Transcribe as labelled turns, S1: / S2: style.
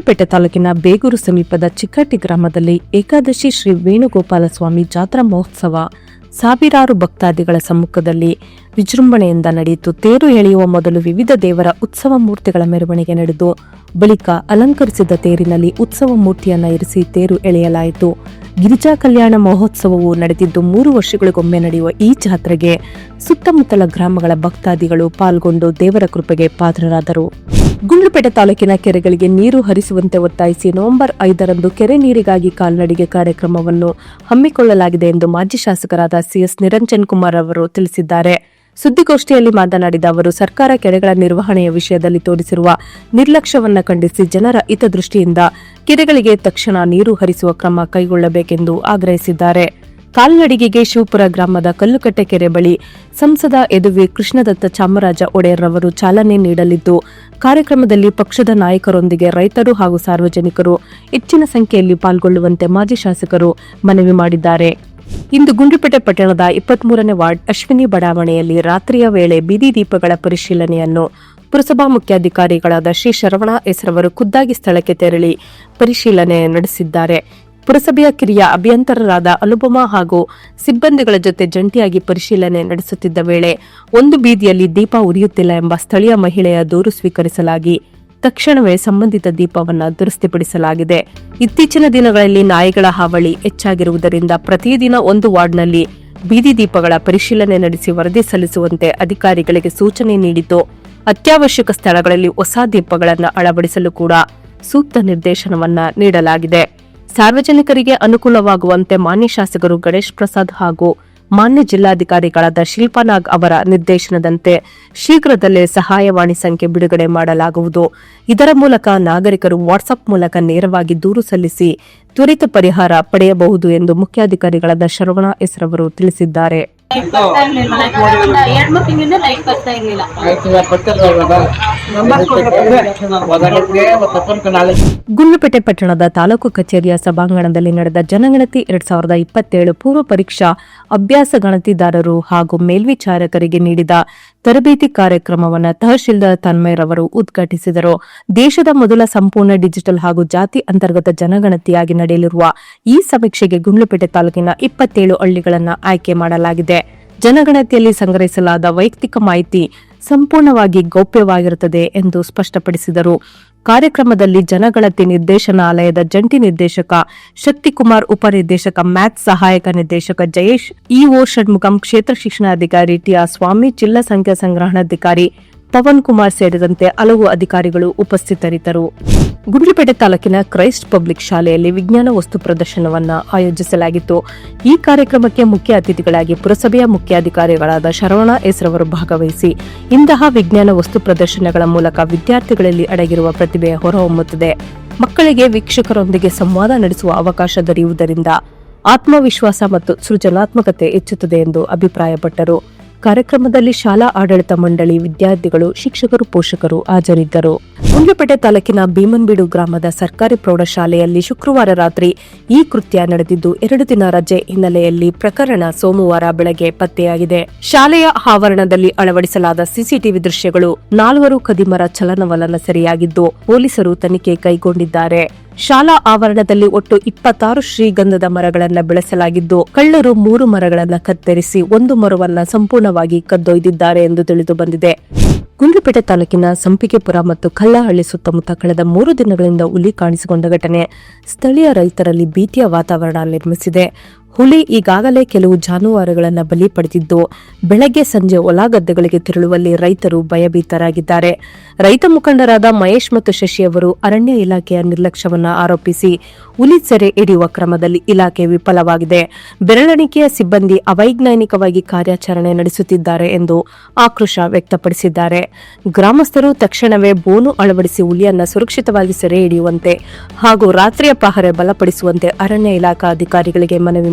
S1: ಗುಂಡ್ಲುಪೇಟೆ ತಾಲೂಕಿನ ಬೇಗೂರು ಸಮೀಪದ ಚಿಕ್ಕಟ್ಟಿ ಗ್ರಾಮದಲ್ಲಿ ಏಕಾದಶಿ ಶ್ರೀ ವೇಣುಗೋಪಾಲ ಸ್ವಾಮಿ ಜಾತ್ರಾ ಮಹೋತ್ಸವ ಸಾವಿರಾರು ಭಕ್ತಾದಿಗಳ ಸಮ್ಮುಖದಲ್ಲಿ ವಿಜೃಂಭಣೆಯಿಂದ ನಡೆಯಿತು. ತೇರು ಎಳೆಯುವ ಮೊದಲು ವಿವಿಧ ದೇವರ ಉತ್ಸವ ಮೂರ್ತಿಗಳ ಮೆರವಣಿಗೆ ನಡೆದು, ಬಳಿಕ ಅಲಂಕರಿಸಿದ ತೇರಿನಲ್ಲಿ ಉತ್ಸವ ಮೂರ್ತಿಯನ್ನ ಇರಿಸಿ ತೇರು ಎಳೆಯಲಾಯಿತು. ಗಿರಿಜಾ ಕಲ್ಯಾಣ ಮಹೋತ್ಸವವು ನಡೆದಿದ್ದು, ಮೂರು ವರ್ಷಗಳಿಗೊಮ್ಮೆ ನಡೆಯುವ ಈ ಜಾತ್ರೆಗೆ ಸುತ್ತಮುತ್ತಲ ಗ್ರಾಮಗಳ ಭಕ್ತಾದಿಗಳು ಪಾಲ್ಗೊಂಡು ದೇವರ ಕೃಪೆಗೆ ಪಾತ್ರರಾದರು. ಗುಂಡ್ಲುಪೇಟೆ ತಾಲೂಕಿನ ಕೆರೆಗಳಿಗೆ ನೀರು ಹರಿಸುವಂತೆ ಒತ್ತಾಯಿಸಿ ನವೆಂಬರ್ ಐದರಂದು ಕೆರೆ ನೀರಿಗಾಗಿ ಕಾಲ್ನಡಿಗೆ ಕಾರ್ಯಕ್ರಮವನ್ನು ಹಮ್ಮಿಕೊಳ್ಳಲಾಗಿದೆ ಎಂದು ಮಾಜಿ ಶಾಸಕರಾದ ಸಿಎಸ್ ನಿರಂಜನ್ ಕುಮಾರ್ ಅವರು ತಿಳಿಸಿದ್ದಾರೆ. ಸುದ್ದಿಗೋಷ್ಠಿಯಲ್ಲಿ ಮಾತನಾಡಿದ ಅವರು, ಸರ್ಕಾರ ಕೆರೆಗಳ ನಿರ್ವಹಣೆಯ ವಿಷಯದಲ್ಲಿ ತೋರಿಸಿರುವ ನಿರ್ಲಕ್ಷ್ಯವನ್ನು ಖಂಡಿಸಿ ಜನರ ಹಿತದೃಷ್ಟಿಯಿಂದ ಕೆರೆಗಳಿಗೆ ತಕ್ಷಣ ನೀರು ಹರಿಸುವ ಕ್ರಮ ಕೈಗೊಳ್ಳಬೇಕೆಂದು ಆಗ್ರಹಿಸಿದ್ದಾರೆ. ಕಾಲ್ನಡಿಗೆಗೆ ಶಿವಪುರ ಗ್ರಾಮದ ಕಲ್ಲುಕಟ್ಟೆ ಕೆರೆ ಬಳಿ ಸಂಸದ ಎದುವೆ ಕೃಷ್ಣದತ್ತ ಚಾಮರಾಜ ಒಡೆಯರ್ ಅವರು ಚಾಲನೆ ನೀಡಲಿದ್ದು ಕಾರ್ಯಕ್ರಮದಲ್ಲಿ ಪಕ್ಷದ ನಾಯಕರೊಂದಿಗೆ ರೈತರು ಹಾಗೂ ಸಾರ್ವಜನಿಕರು ಹೆಚ್ಚಿನ ಸಂಖ್ಯೆಯಲ್ಲಿ ಪಾಲ್ಗೊಳ್ಳುವಂತೆ ಮಾಜಿ ಶಾಸಕರು ಮನವಿ ಮಾಡಿದ್ದಾರೆ. ಇಂದು ಗುಂಡ್ಲುಪೇಟೆ ಪಟ್ಟಣದ ಇಪ್ಪತ್ಮೂರನೇ ವಾರ್ಡ್ ಅಶ್ವಿನಿ ಬಡಾವಣೆಯಲ್ಲಿ ರಾತ್ರಿಯ ವೇಳೆ ಬೀದಿ ದೀಪಗಳ ಪರಿಶೀಲನೆಯನ್ನು ಪುರಸಭಾ ಮುಖ್ಯಾಧಿಕಾರಿಗಳಾದ ಶ್ರೀ ಶರವಣ ಹೆಸರವರು ಖುದ್ದಾಗಿ ಸ್ಥಳಕ್ಕೆ ತೆರಳಿ ಪರಿಶೀಲನೆ ನಡೆಸಿದ್ದಾರೆ. ಪುರಸಭೆಯ ಕಿರಿಯ ಅಭಿಯಂತರರಾದ ಅನುಪಮ ಹಾಗೂ ಸಿಬ್ಬಂದಿಗಳ ಜೊತೆ ಜಂಟಿಯಾಗಿ ಪರಿಶೀಲನೆ ನಡೆಸುತ್ತಿದ್ದ ವೇಳೆ ಒಂದು ಬೀದಿಯಲ್ಲಿ ದೀಪ ಉರಿಯುತ್ತಿಲ್ಲ ಎಂಬ ಸ್ಥಳೀಯ ಮಹಿಳೆಯ ದೂರು ಸ್ವೀಕರಿಸಲಾಗಿ ತಕ್ಷಣವೇ ಸಂಬಂಧಿತ ದೀಪವನ್ನು ದುರಸ್ತಿಪಡಿಸಲಾಗಿದೆ. ಇತ್ತೀಚಿನ ದಿನಗಳಲ್ಲಿ ನಾಯಿಗಳ ಹಾವಳಿ ಹೆಚ್ಚಾಗಿರುವುದರಿಂದ ಪ್ರತಿದಿನ ಒಂದು ವಾರ್ಡ್ನಲ್ಲಿ ಬೀದಿ ದೀಪಗಳ ಪರಿಶೀಲನೆ ನಡೆಸಿ ವರದಿ ಸಲ್ಲಿಸುವಂತೆ ಅಧಿಕಾರಿಗಳಿಗೆ ಸೂಚನೆ ನೀಡಿತು ಅತ್ಯವಶ್ಯಕ ಸ್ಥಳಗಳಲ್ಲಿ ಹೊಸ ದೀಪಗಳನ್ನು ಅಳವಡಿಸಲು ಕೂಡ ಸೂಕ್ತ ನಿರ್ದೇಶನವನ್ನ ನೀಡಲಾಗಿದೆ. ಸಾರ್ವಜನಿಕರಿಗೆ ಅನುಕೂಲವಾಗುವಂತೆ ಮಾನ್ಯ ಶಾಸಕರು ಗಣೇಶ್ ಪ್ರಸಾದ್ ಹಾಗೂ ಮಾನ್ಯ ಜಿಲ್ಲಾಧಿಕಾರಿಗಳಾದ ಶಿಲ್ಪಾನಾಗ್ ಅವರ ನಿರ್ದೇಶನದಂತೆ ಶೀಘ್ರದಲ್ಲೇ ಸಹಾಯವಾಣಿ ಸಂಖ್ಯೆ ಬಿಡುಗಡೆ ಮಾಡಲಾಗುವುದು. ಇದರ ಮೂಲಕ ನಾಗರಿಕರು ವಾಟ್ಸ್ಆಪ್ ಮೂಲಕ ನೇರವಾಗಿ ದೂರು ಸಲ್ಲಿಸಿ ತ್ವರಿತ ಪರಿಹಾರ ಪಡೆಯಬಹುದು ಎಂದು ಮುಖ್ಯಾಧಿಕಾರಿಗಳಾದ ಶರವಣ ರವರು ತಿಳಿಸಿದ್ದಾರೆ. ಗುಂಡ್ಲುಪೇಟೆ ಪಟ್ಟಣದ ತಾಲೂಕು ಕಚೇರಿಯ ಸಭಾಂಗಣದಲ್ಲಿ ನಡೆದ ಜನಗಣತಿ ಎರಡ್ ಸಾವಿರದ ಇಪ್ಪತ್ತೇಳು ಪೂರ್ವ ಪರೀಕ್ಷಾ ಅಭ್ಯಾಸ ಗಣತಿದಾರರು ಹಾಗೂ ಮೇಲ್ವಿಚಾರಕರಿಗೆ ನೀಡಿದ ತರಬೇತಿ ಕಾರ್ಯಕ್ರಮವನ್ನು ತಹಶೀಲ್ದಾರ್ ತನ್ಮಯರವರು ಉದ್ಘಾಟಿಸಿದರು. ದೇಶದ ಮೊದಲ ಸಂಪೂರ್ಣ ಡಿಜಿಟಲ್ ಹಾಗೂ ಜಾತಿ ಅಂತರ್ಗತ ಜನಗಣತಿಯಾಗಿ ನಡೆಯಲಿರುವ ಈ ಸಮೀಕ್ಷೆಗೆ ಗುಂಡ್ಲುಪೇಟೆ ತಾಲೂಕಿನ ಇಪ್ಪತ್ತೇಳು ಹಳ್ಳಿಗಳನ್ನು ಆಯ್ಕೆ ಮಾಡಲಾಗಿದೆ. ಜನಗಣತಿಯಲ್ಲಿ ಸಂಗ್ರಹಿಸಲಾದ ವೈಯಕ್ತಿಕ ಮಾಹಿತಿ ಸಂಪೂರ್ಣವಾಗಿ ಗೌಪ್ಯವಾಗಿರುತ್ತದೆ ಎಂದು ಸ್ಪಷ್ಟಪಡಿಸಿದರು. ಕಾರ್ಯಕ್ರಮದಲ್ಲಿ ಜನಗಣತಿ ನಿರ್ದೇಶನಾಲಯದ ಜಂಟಿ ನಿರ್ದೇಶಕ ಶಕ್ತಿಕುಮಾರ್, ಉಪನಿರ್ದೇಶಕ ಮ್ಯಾಥ್, ಸಹಾಯಕ ನಿರ್ದೇಶಕ ಜಯೇಶ್, ಇಒ ಷಣ್ಮುಖಂ, ಕ್ಷೇತ್ರ ಶಿಕ್ಷಣಾಧಿಕಾರಿ ಟಿಆರ್ ಸ್ವಾಮಿ, ಜಿಲ್ಲಾ ಸಂಖ್ಯಾ ಸಂಗ್ರಹಣಾಧಿಕಾರಿ ಪವನ್ ಕುಮಾರ್ ಸೇರಿದಂತೆ ಹಲವು ಅಧಿಕಾರಿಗಳು ಉಪಸ್ಥಿತರಿದ್ದರು. ಗುಂಡ್ಲುಪೇಟೆ ತಾಲೂಕಿನ ಕ್ರೈಸ್ಟ್ ಪಬ್ಲಿಕ್ ಶಾಲೆಯಲ್ಲಿ ವಿಜ್ಞಾನ ವಸ್ತು ಪ್ರದರ್ಶನವನ್ನು ಆಯೋಜಿಸಲಾಗಿತ್ತು. ಈ ಕಾರ್ಯಕ್ರಮಕ್ಕೆ ಮುಖ್ಯ ಅತಿಥಿಗಳಾಗಿ ಪುರಸಭೆಯ ಮುಖ್ಯಾಧಿಕಾರಿಗಳಾದ ಶರವಣ ಹೆಸರವರು ಭಾಗವಹಿಸಿ ಇಂತಹ ವಿಜ್ಞಾನ ವಸ್ತು ಪ್ರದರ್ಶನಗಳ ಮೂಲಕ ವಿದ್ಯಾರ್ಥಿಗಳಲ್ಲಿ ಅಡಗಿರುವ ಪ್ರತಿಭೆ ಹೊರಹೊಮ್ಮುತ್ತದೆ. ಮಕ್ಕಳಿಗೆ ವೀಕ್ಷಕರೊಂದಿಗೆ ಸಂವಾದ ನಡೆಸುವ ಅವಕಾಶ ದೊರೆಯುವುದರಿಂದ ಆತ್ಮವಿಶ್ವಾಸ ಮತ್ತು ಸೃಜನಾತ್ಮಕತೆ ಹೆಚ್ಚುತ್ತದೆ ಎಂದು ಅಭಿಪ್ರಾಯಪಟ್ಟರು. ಕಾರ್ಯಕ್ರಮದಲ್ಲಿ ಶಾಲಾ ಆಡಳಿತ ಮಂಡಳಿ ವಿದ್ಯಾರ್ಥಿಗಳು, ಶಿಕ್ಷಕರು, ಪೋಷಕರು ಹಾಜರಿದ್ದರು. ಗುಂಡ್ಲಪೇಟೆ ತಾಲೂಕಿನ ಭೀಮನ್ಬೀಡು ಗ್ರಾಮದ ಸರ್ಕಾರಿ ಪ್ರೌಢಶಾಲೆಯಲ್ಲಿ ಶುಕ್ರವಾರ ರಾತ್ರಿ ಈ ಕೃತ್ಯ ನಡೆದಿದ್ದು, ಎರಡು ದಿನ ರಜೆ ಹಿನ್ನೆಲೆಯಲ್ಲಿ ಪ್ರಕರಣ ಸೋಮವಾರ ಬೆಳಗ್ಗೆ ಪತ್ತೆಯಾಗಿದೆ. ಶಾಲೆಯ ಆವರಣದಲ್ಲಿ ಅಳವಡಿಸಲಾದ ಸಿಸಿಟಿವಿ ದೃಶ್ಯಗಳು ನಾಲ್ವರು ಕದಿಮರ ಚಲನವಲನ ಸೆರೆಯಾಗಿದ್ದು, ಪೊಲೀಸರು ತನಿಖೆ ಕೈಗೊಂಡಿದ್ದಾರೆ. ಶಾಲಾ ಆವರಣದಲ್ಲಿ ಒಟ್ಟು ಇಪ್ಪತ್ತಾರು ಶ್ರೀಗಂಧದ ಮರಗಳನ್ನು ಬೆಳೆಸಲಾಗಿದ್ದು, ಕಳ್ಳರು ಮೂರು ಮರಗಳನ್ನು ಕತ್ತರಿಸಿ ಒಂದು ಮರವನ್ನ ಸಂಪೂರ್ಣವಾಗಿ ಕದ್ದೊಯ್ದಿದ್ದಾರೆ ಎಂದು ತಿಳಿದು ಬಂದಿದೆ. ಗುಂಡ್ಲುಪೇಟೆ ತಾಲೂಕಿನ ಸಂಪಿಗೆಪುರ ಮತ್ತು ಕಲ್ಲಹಳ್ಳಿ ಸುತ್ತಮುತ್ತ ಕಳೆದ ಮೂರು ದಿನಗಳಿಂದ ಹುಲಿ ಕಾಣಿಸಿಕೊಂಡ ಘಟನೆ ಸ್ಥಳೀಯ ರೈತರಲ್ಲಿ ಭೀತಿಯ ವಾತಾವರಣ ನಿರ್ಮಿಸಿದೆ. ಹುಲಿ ಈಗಾಗಲೇ ಕೆಲವು ಜಾನುವಾರುಗಳನ್ನು ಬಲಿ ಪಡೆದಿದ್ದು ಬೆಳಗ್ಗೆ ಸಂಜೆ ಹೊಲ ಗದ್ದೆಗಳಿಗೆ ತೆರಳುವಲ್ಲಿ ರೈತರು ಭಯಭೀತರಾಗಿದ್ದಾರೆ. ರೈತ ಮುಖಂಡರಾದ ಮಹೇಶ್ ಮತ್ತು ಶಶಿ ಅವರು ಅರಣ್ಯ ಇಲಾಖೆಯ ನಿರ್ಲಕ್ಷ್ಯವನ್ನು ಆರೋಪಿಸಿ ಹುಲಿ ಸೆರೆ ಹಿಡಿಯುವ ಕ್ರಮದಲ್ಲಿ ಇಲಾಖೆ ವಿಫಲವಾಗಿದೆ. ಬೆರಳೆಣಿಕೆಯ ಸಿಬ್ಬಂದಿ ಅವೈಜ್ಞಾನಿಕವಾಗಿ ಕಾರ್ಯಾಚರಣೆ ನಡೆಸುತ್ತಿದ್ದಾರೆ ಎಂದು ಆಕ್ರೋಶ ವ್ಯಕ್ತಪಡಿಸಿದ್ದಾರೆ. ಗ್ರಾಮಸ್ಥರು ತಕ್ಷಣವೇ ಬೋನು ಅಳವಡಿಸಿ ಹುಲಿಯನ್ನು ಸುರಕ್ಷಿತವಾಗಿ ಸೆರೆ ಹಿಡಿಯುವಂತೆ ಹಾಗೂ ರಾತ್ರಿಯ ಪಹರೆ ಬಲಪಡಿಸುವಂತೆ ಅರಣ್ಯ ಇಲಾಖಾ ಅಧಿಕಾರಿಗಳಿಗೆ ಮನವಿ